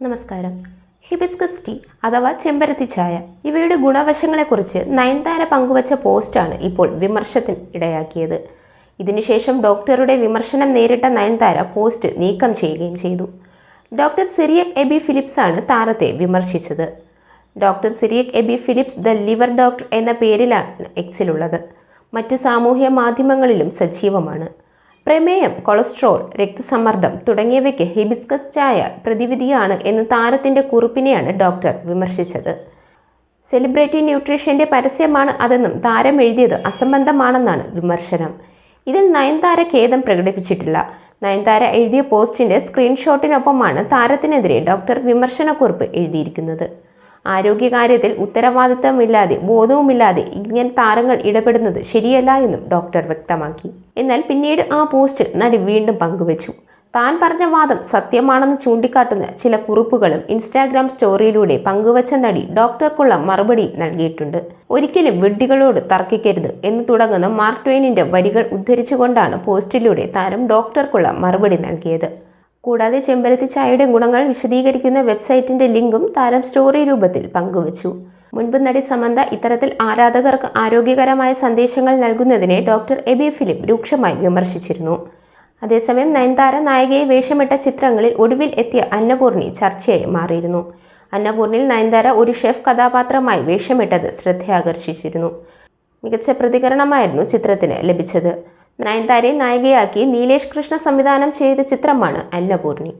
നമസ്കാരം. Hibiscus tea അഥവാ ചെമ്പരത്തി ചായ ഇവയുടെ ഗുണവശങ്ങളെക്കുറിച്ച് നയൻതാര പങ്കുവച്ച പോസ്റ്റാണ് ഇപ്പോൾ വിമർശത്തിന് ഇടയാക്കിയത്. ഇതിനുശേഷം ഡോക്ടറുടെ വിമർശനം നേരിട്ട നയൻതാര പോസ്റ്റ് നീക്കം ചെയ്യുകയും ചെയ്തു. ഡോക്ടർ സിറിയക് എബി ഫിലിപ്സ് ആണ് താരത്തെ വിമർശിച്ചത്. Doctor Cyriac Abby Philips the liver doctor എന്ന പേരിലാണ് എക്സിലുള്ളത്. മറ്റ് സാമൂഹ്യ മാധ്യമങ്ങളിലും സജീവമാണ്. പ്രമേയം കൊളസ്ട്രോൾ രക്തസമ്മർദ്ദം തുടങ്ങിയവയ്ക്ക് ഹിബിസ്കസ് ചായ പ്രതിവിധിയാണ് എന്ന് താരത്തിന്റെ കുറിപ്പിനെയാണ് ഡോക്ടർ വിമർശിച്ചത്. സെലിബ്രിറ്റി ന്യൂട്രീഷന്റെ പരസ്യമാണ് അതെന്നും താരം എഴുതിയത് അസംബന്ധമാണെന്നാണ് വിമർശനം. ഇതിൽ നയൻതാര ഖേദം പ്രകടിപ്പിച്ചിട്ടില്ല. നയൻതാര എഴുതിയ പോസ്റ്റിന്റെ സ്ക്രീൻഷോട്ടിനൊപ്പമാണ് താരത്തിനെതിരെ ഡോക്ടർ വിമർശനക്കുറിപ്പ് എഴുതിയിരിക്കുന്നത്. ആരോഗ്യകാര്യത്തിൽ ഉത്തരവാദിത്തമില്ലാതെ ബോധവുമില്ലാതെ ഇങ്ങനെ താരങ്ങൾ ഇടപെടുന്നത് ശരിയല്ല എന്നും ഡോക്ടർ വ്യക്തമാക്കി. എന്നാൽ പിന്നീട് ആ പോസ്റ്റ് നടി വീണ്ടും പങ്കുവച്ചു. താൻ പറഞ്ഞ വാദം സത്യമാണെന്ന് ചൂണ്ടിക്കാട്ടുന്ന ചില കുറിപ്പുകളും ഇൻസ്റ്റാഗ്രാം സ്റ്റോറിയിലൂടെ പങ്കുവച്ച നടി ഡോക്ടർക്കുള്ള മറുപടിയും നൽകിയിട്ടുണ്ട്. ഒരിക്കലും വിഡ്ഢികളോട് തർക്കിക്കരുത് എന്ന് തുടങ്ങുന്ന മാർക്ക് ട്വെയിനിന്റെ വരികൾ ഉദ്ധരിച്ചുകൊണ്ടാണ് പോസ്റ്റിലൂടെ താരം ഡോക്ടർക്കുള്ള മറുപടി നൽകിയത്. കൂടാതെ ചെമ്പരത്തി ചായയുടെ ഗുണങ്ങൾ വിശദീകരിക്കുന്ന വെബ്സൈറ്റിന്റെ ലിങ്കും താരം സ്റ്റോറി രൂപത്തിൽ പങ്കുവച്ചു. മുൻപ് നടി സമന്ത ഇത്തരത്തിൽ ആരാധകർക്ക് ആരോഗ്യകരമായ സന്ദേശങ്ങൾ നൽകുന്നതിനെ ഡോക്ടർ എബി ഫിലിപ്പ് രൂക്ഷമായി വിമർശിച്ചിരുന്നു. അതേസമയം നയൻതാര നായികയെ വേഷമിട്ട ചിത്രങ്ങളിൽ ഒടുവിൽ എത്തിയ അന്നപൂർണി ചർച്ചയായി മാറിയിരുന്നു. അന്നപൂർണിയിൽ നയൻതാര ഒരു ഷെഫ് കഥാപാത്രമായി വേഷമിട്ടത് ശ്രദ്ധയാകർഷിച്ചിരുന്നു. മികച്ച പ്രതികരണമായിരുന്നു ചിത്രത്തിന് ലഭിച്ചത്. നയൻതാരയെ നായികയാക്കി നീലേഷ് കൃഷ്ണ സംവിധാനം ചെയ്ത ചിത്രമാണ് അന്നപൂർണി.